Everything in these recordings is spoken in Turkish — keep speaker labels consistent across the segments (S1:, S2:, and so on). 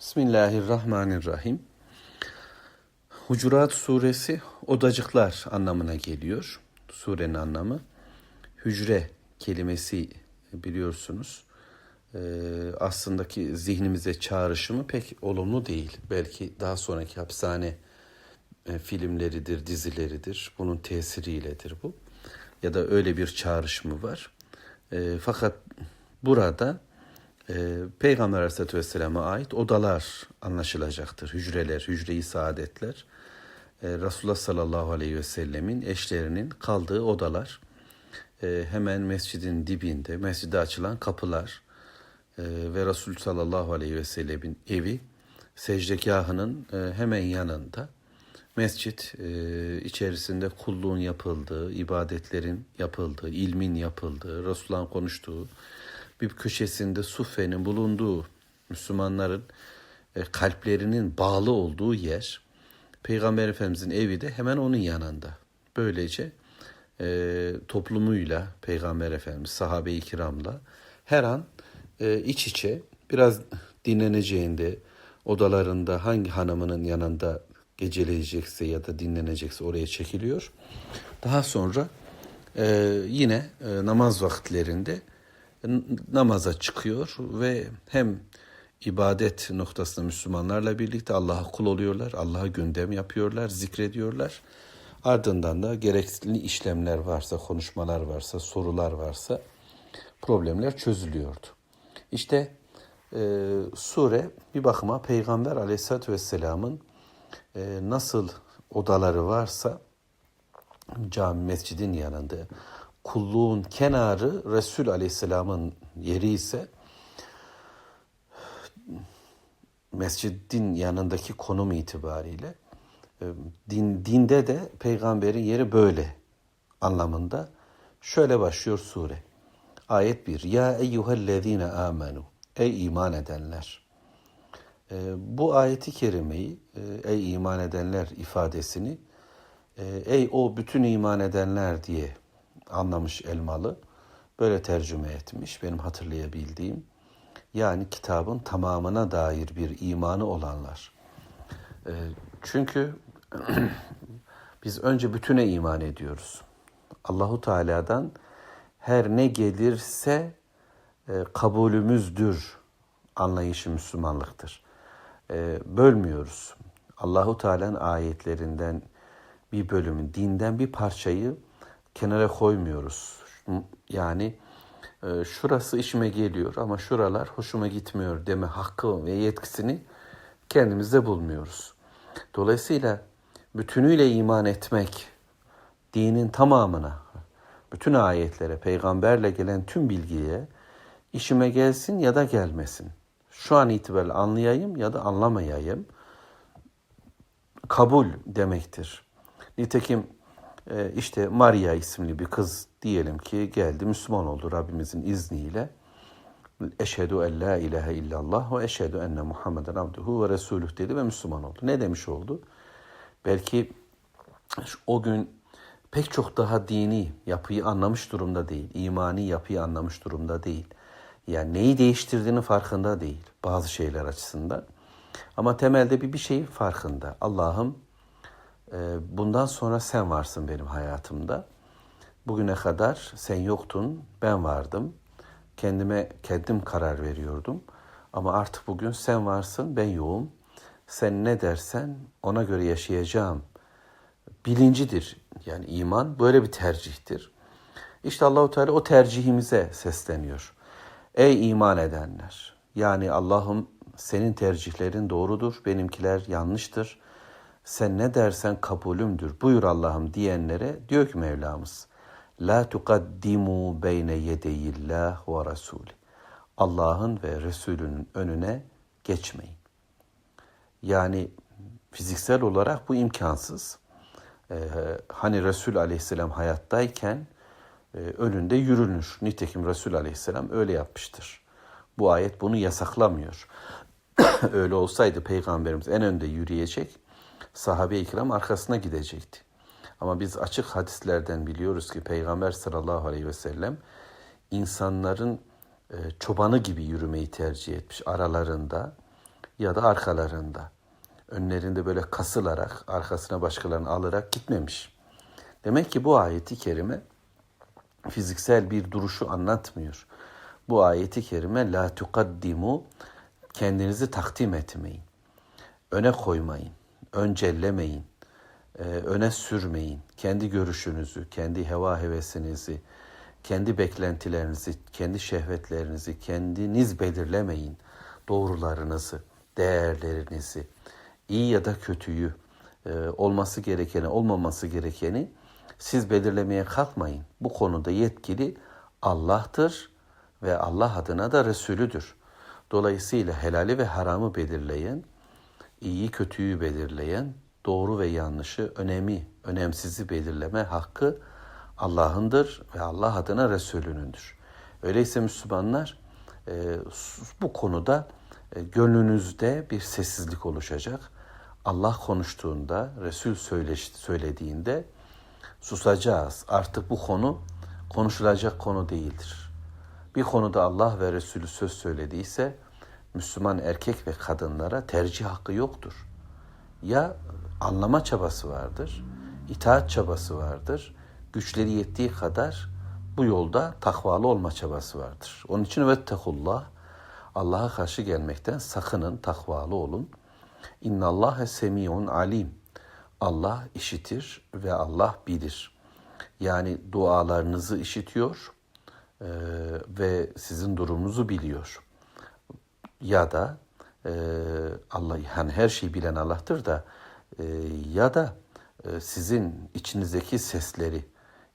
S1: Bismillahirrahmanirrahim. Hucurat suresi odacıklar anlamına geliyor. Surenin anlamı. Hücre kelimesi biliyorsunuz. Ee, aslındaki zihnimize çağrışımı pek olumlu değil. Belki daha sonraki hapishane e, filmleridir, dizileridir. Bunun tesiriyledir bu. Ya da öyle bir çağrışımı var. E, fakat burada Peygamber Aleyhisselatü Vesselam'a ait odalar anlaşılacaktır. Hücreler, hücre-i saadetler. E, Resulullah sallallahu aleyhi ve sellemin eşlerinin kaldığı odalar. E, hemen mescidin dibinde, mescide açılan kapılar ve Resul sallallahu aleyhi ve sellemin evi secdegahının e, hemen yanında. Mescit e, içerisinde kulluğun yapıldığı, ibadetlerin yapıldığı, ilmin yapıldığı, Resulullah'ın konuştuğu, bir köşesinde suffenin bulunduğu Müslümanların e, kalplerinin bağlı olduğu yer. Peygamber Efendimizin evi de hemen onun yanında. Böylece e, toplumuyla Peygamber Efendimiz sahabe-i kiramla her an e, iç içe biraz dinleneceğinde odalarında hangi hanımının yanında geceleyecekse ya da dinlenecekse oraya çekiliyor. Daha sonra e, yine e, namaz vakitlerinde namaza çıkıyor ve hem ibadet noktasında Müslümanlarla birlikte Allah'a kul oluyorlar, Allah'a gündem yapıyorlar, zikrediyorlar. Ardından da gerekli işlemler varsa, konuşmalar varsa, sorular varsa problemler çözülüyordu. İşte e, sure bir bakıma Peygamber aleyhissalatü vesselamın e, nasıl odaları varsa cami mescidin yanında kulluğun kenarı Resul Aleyhisselam'ın yeri ise mescidin yanındaki konum itibariyle e, din, dinde de peygamberin yeri böyle anlamında. Şöyle başlıyor sure. Ayet 1. Ya eyyühellezine amenu. Ey iman edenler. E, bu ayeti kerimeyi, e, ey iman edenler ifadesini, ey o bütün iman edenler diye anlamış Elmalı. Böyle tercüme etmiş benim hatırlayabildiğim. Yani kitabın tamamına dair bir imanı olanlar. E, çünkü biz önce bütüne iman ediyoruz. Allahu Teala'dan her ne gelirse e, kabulümüzdür anlayışı Müslümanlıktır. E, bölmüyoruz. Allahu Teala'nın ayetlerinden bir bölümü, dinden bir parçayı kenara koymuyoruz. Yani e, şurası işime geliyor ama şuralar hoşuma gitmiyor deme hakkı ve yetkisini kendimizde bulmuyoruz. Dolayısıyla bütünüyle iman etmek, dinin tamamına, bütün ayetlere, peygamberle gelen tüm bilgiye işime gelsin ya da gelmesin. Şu an itibariyle anlayayım ya da anlamayayım. Kabul demektir. Nitekim işte Maria isimli bir kız diyelim ki geldi Müslüman oldu Rabbimizin izniyle. Eşhedü en la ilahe illallah ve eşhedü enne Muhammeden abduhu ve resuluh dedi ve Müslüman oldu. Ne demiş oldu? Belki o gün pek çok daha dini yapıyı anlamış durumda değil. imani yapıyı anlamış durumda değil. Yani neyi değiştirdiğini farkında değil bazı şeyler açısından. Ama temelde bir bir şey farkında. Allah'ım ee, bundan sonra sen varsın benim hayatımda. Bugüne kadar sen yoktun, ben vardım. Kendime kendim karar veriyordum. Ama artık bugün sen varsın, ben yoğum. Sen ne dersen ona göre yaşayacağım. Bilincidir. Yani iman böyle bir tercihtir. İşte Allahu Teala o tercihimize sesleniyor. Ey iman edenler! Yani Allah'ım senin tercihlerin doğrudur, benimkiler yanlıştır sen ne dersen kabulümdür buyur Allah'ım diyenlere diyor ki Mevlamız La tukaddimu beyne yedeyillah ve rasuli Allah'ın ve Resulünün önüne geçmeyin. Yani fiziksel olarak bu imkansız. Ee, hani Resul aleyhisselam hayattayken e, önünde yürünür. Nitekim Resul aleyhisselam öyle yapmıştır. Bu ayet bunu yasaklamıyor. öyle olsaydı peygamberimiz en önde yürüyecek sahabe-i kiram arkasına gidecekti. Ama biz açık hadislerden biliyoruz ki Peygamber sallallahu aleyhi ve sellem insanların e, çobanı gibi yürümeyi tercih etmiş aralarında. ya da arkalarında. Önlerinde böyle kasılarak, arkasına başkalarını alarak gitmemiş. Demek ki bu ayeti kerime fiziksel bir duruşu anlatmıyor. Bu ayeti kerime la tukaddimu kendinizi takdim etmeyin. Öne koymayın, öncellemeyin, e, öne sürmeyin. Kendi görüşünüzü, kendi heva hevesinizi, kendi beklentilerinizi, kendi şehvetlerinizi kendiniz belirlemeyin. Doğrularınızı, değerlerinizi, iyi ya da kötüyü, e, olması gerekeni, olmaması gerekeni siz belirlemeye kalkmayın. Bu konuda yetkili Allah'tır ve Allah adına da Resulüdür. Dolayısıyla helali ve haramı belirleyen, iyi kötüyü belirleyen, doğru ve yanlışı, önemi, önemsizi belirleme hakkı Allah'ındır ve Allah adına Resulünündür. Öyleyse Müslümanlar e, bu konuda e, gönlünüzde bir sessizlik oluşacak. Allah konuştuğunda, Resul söylediğinde susacağız. Artık bu konu konuşulacak konu değildir. Bir konuda Allah ve Resulü söz söylediyse Müslüman erkek ve kadınlara tercih hakkı yoktur. Ya anlama çabası vardır, itaat çabası vardır, güçleri yettiği kadar bu yolda takvalı olma çabası vardır. Onun için vettekullah Allah'a karşı gelmekten sakının, takvalı olun. İnna Allahe semiyun alim. Allah işitir ve Allah bilir. Yani dualarınızı işitiyor ve sizin durumunuzu biliyor. Ya da e, Allah yani her şeyi bilen Allah'tır da e, ya da e, sizin içinizdeki sesleri,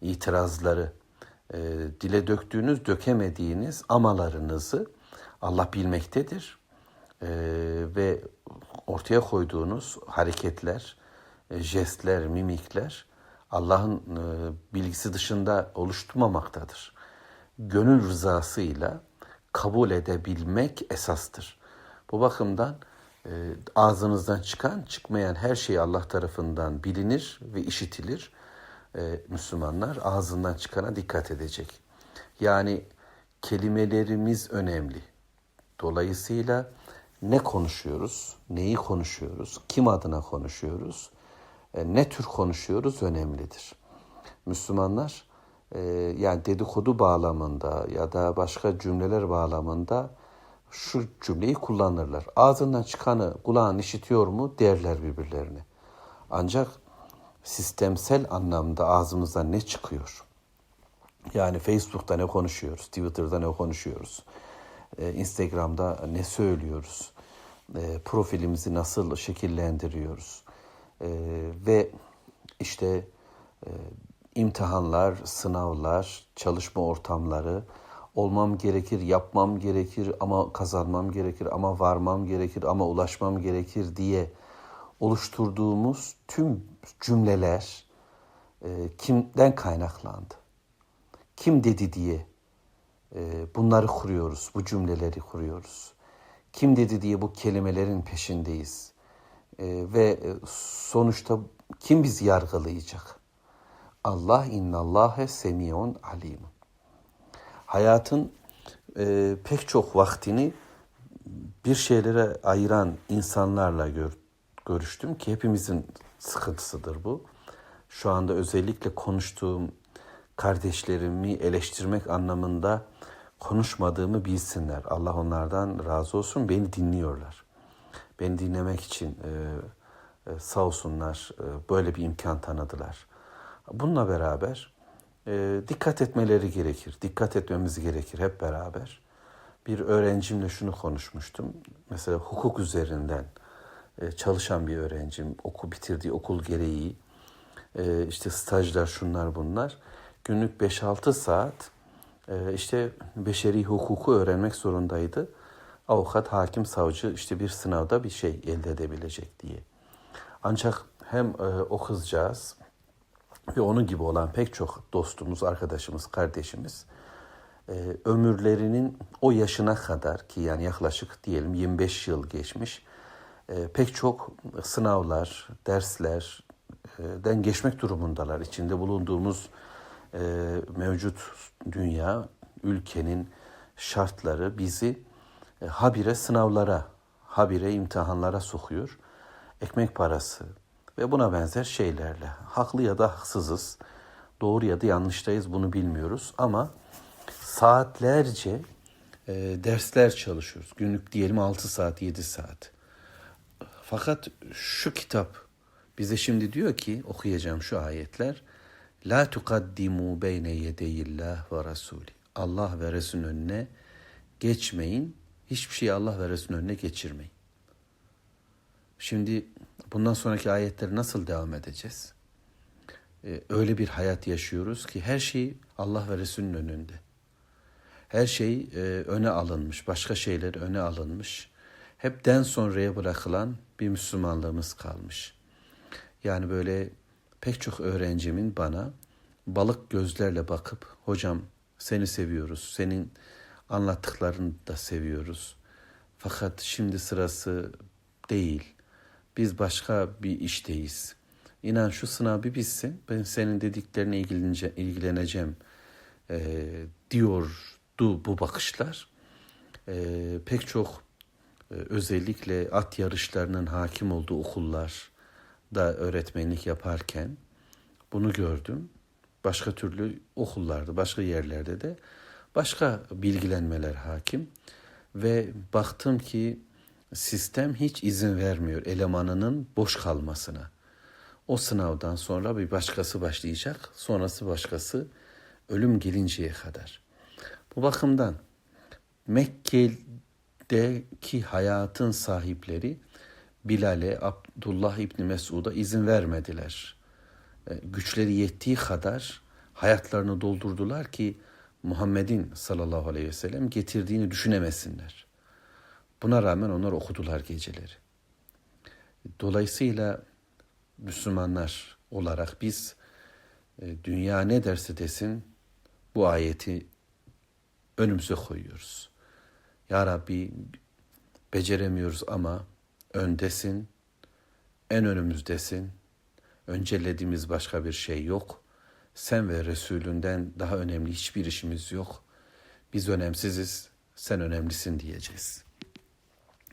S1: itirazları, e, dile döktüğünüz, dökemediğiniz amalarınızı Allah bilmektedir. E, ve ortaya koyduğunuz hareketler, e, jestler, mimikler Allah'ın e, bilgisi dışında oluşturmamaktadır. Gönül rızasıyla kabul edebilmek esastır. Bu bakımdan e, ağzınızdan çıkan, çıkmayan her şey Allah tarafından bilinir ve işitilir. Müslümanlar ağzından çıkana dikkat edecek. Yani kelimelerimiz önemli. Dolayısıyla ne konuşuyoruz, neyi konuşuyoruz, kim adına konuşuyoruz, e, ne tür konuşuyoruz önemlidir. Müslümanlar e, yani dedikodu bağlamında ya da başka cümleler bağlamında şu cümleyi kullanırlar. Ağzından çıkanı kulağın işitiyor mu derler birbirlerine. Ancak sistemsel anlamda ağzımızdan ne çıkıyor? Yani Facebook'ta ne konuşuyoruz, Twitter'da ne konuşuyoruz, e, Instagram'da ne söylüyoruz, profilimizi nasıl şekillendiriyoruz, ee, ve işte e, imtihanlar, sınavlar, çalışma ortamları olmam gerekir, yapmam gerekir ama kazanmam gerekir ama varmam gerekir ama ulaşmam gerekir diye oluşturduğumuz tüm cümleler e, kimden kaynaklandı? Kim dedi diye e, bunları kuruyoruz, bu cümleleri kuruyoruz. Kim dedi diye bu kelimelerin peşindeyiz. Ee, ve e, sonuçta kim bizi yargılayacak? Allah innallâhe semiyun alim. Hayatın e, pek çok vaktini bir şeylere ayıran insanlarla gör, görüştüm ki hepimizin sıkıntısıdır bu. Şu anda özellikle konuştuğum kardeşlerimi eleştirmek anlamında konuşmadığımı bilsinler. Allah onlardan razı olsun. Beni dinliyorlar beni dinlemek için e, e, sağ olsunlar e, böyle bir imkan tanıdılar. Bununla beraber e, dikkat etmeleri gerekir, dikkat etmemiz gerekir hep beraber. Bir öğrencimle şunu konuşmuştum. Mesela hukuk üzerinden e, çalışan bir öğrencim, okul bitirdiği okul gereği e, işte stajlar şunlar bunlar. Günlük 5-6 saat e, işte beşeri hukuku öğrenmek zorundaydı avukat, hakim, savcı işte bir sınavda bir şey elde edebilecek diye. Ancak hem e, o kızcağız ve onun gibi olan pek çok dostumuz, arkadaşımız, kardeşimiz e, ömürlerinin o yaşına kadar ki yani yaklaşık diyelim 25 yıl geçmiş e, pek çok sınavlar, derslerden geçmek durumundalar. İçinde bulunduğumuz e, mevcut dünya, ülkenin şartları bizi e, habire sınavlara, habire imtihanlara sokuyor. Ekmek parası ve buna benzer şeylerle. Haklı ya da haksızız. Doğru ya da yanlıştayız bunu bilmiyoruz ama saatlerce e, dersler çalışıyoruz. Günlük diyelim 6 saat 7 saat. Fakat şu kitap bize şimdi diyor ki okuyacağım şu ayetler. La tukaddimu beyne yedeyillah ve rasuli. Allah ve Resul'ün önüne geçmeyin. Hiçbir şeyi Allah ve Resul'ün önüne geçirmeyin. Şimdi bundan sonraki ayetleri nasıl devam edeceğiz? Ee, öyle bir hayat yaşıyoruz ki her şey Allah ve Resul'ün önünde. Her şey e, öne alınmış, başka şeyler öne alınmış. Hepten sonraya bırakılan bir Müslümanlığımız kalmış. Yani böyle pek çok öğrencimin bana balık gözlerle bakıp hocam seni seviyoruz, senin anlattıklarını da seviyoruz. Fakat şimdi sırası değil. Biz başka bir işteyiz. İnan şu sınav bir bitsin. Ben senin dediklerine ilgilenece- ilgileneceğim e, diyordu bu bakışlar. E, pek çok e, özellikle at yarışlarının hakim olduğu okullar da öğretmenlik yaparken bunu gördüm. Başka türlü okullarda, başka yerlerde de başka bilgilenmeler hakim ve baktım ki sistem hiç izin vermiyor elemanının boş kalmasına. O sınavdan sonra bir başkası başlayacak, sonrası başkası ölüm gelinceye kadar. Bu bakımdan Mekke'deki hayatın sahipleri Bilal'e, Abdullah İbni Mesud'a izin vermediler. E, Güçleri yettiği kadar hayatlarını doldurdular ki Muhammed'in sallallahu aleyhi ve sellem getirdiğini düşünemesinler. Buna rağmen onlar okudular geceleri. Dolayısıyla Müslümanlar olarak biz e, dünya ne derse desin bu ayeti önümüze koyuyoruz. Ya Rabbi beceremiyoruz ama öndesin, en önümüzdesin. Öncelediğimiz başka bir şey yok. Sen ve Resulünden daha önemli hiçbir işimiz yok. Biz önemsiziz, sen önemlisin diyeceğiz.